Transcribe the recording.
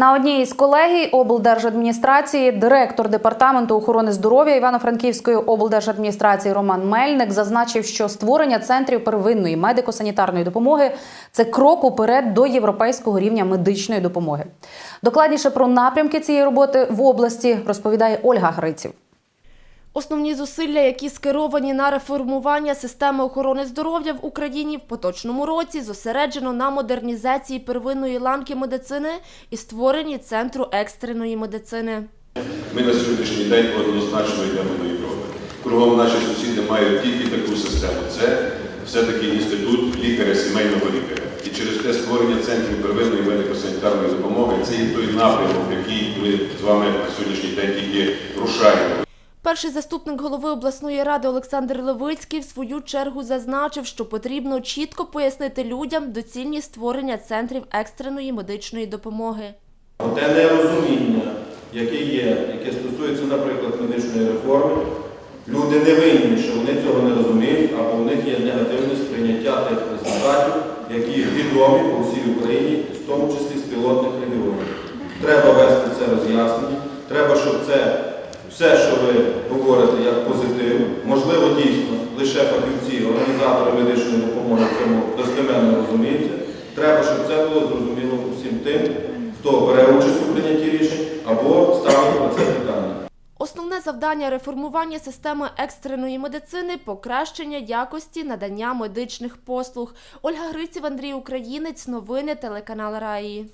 На одній із колегій облдержадміністрації директор департаменту охорони здоров'я Івано-Франківської облдержадміністрації Роман Мельник зазначив, що створення центрів первинної медико-санітарної допомоги це крок уперед до європейського рівня медичної допомоги. Докладніше про напрямки цієї роботи в області розповідає Ольга Гриців. Основні зусилля, які скеровані на реформування системи охорони здоров'я в Україні в поточному році, зосереджено на модернізації первинної ланки медицини і створенні центру екстреної медицини. Ми на сьогоднішній день однозначно йдемо до Європи. Кругом наші сусіди мають тільки таку систему. Це все-таки інститут лікаря, сімейного лікаря. І через те створення центрів первинної медико-санітарної допомоги це є той напрямок, який ми з вами на сьогоднішній день тільки рушаємо. Перший заступник голови обласної ради Олександр Левицький в свою чергу зазначив, що потрібно чітко пояснити людям доцільність створення центрів екстреної медичної допомоги. Те нерозуміння, яке є, яке стосується, наприклад, медичної реформи, люди не винні, що вони цього не розуміють, або в них є негативне сприйняття тих результатів, які відомі по всій Україні, в тому числі з пілотних регіонів. Треба вести це роз'яснення, треба, щоб це все, що ви говорите як позитив, можливо, дійсно, лише фахівці, організатори медичної допомоги цьому достеменно розуміються. Треба, щоб це було зрозуміло всім тим, хто бере участь у прийнятті рішень або ставить про це питання. Основне завдання реформування системи екстреної медицини покращення якості надання медичних послуг. Ольга Гриців, Андрій Українець, новини телеканал Раї.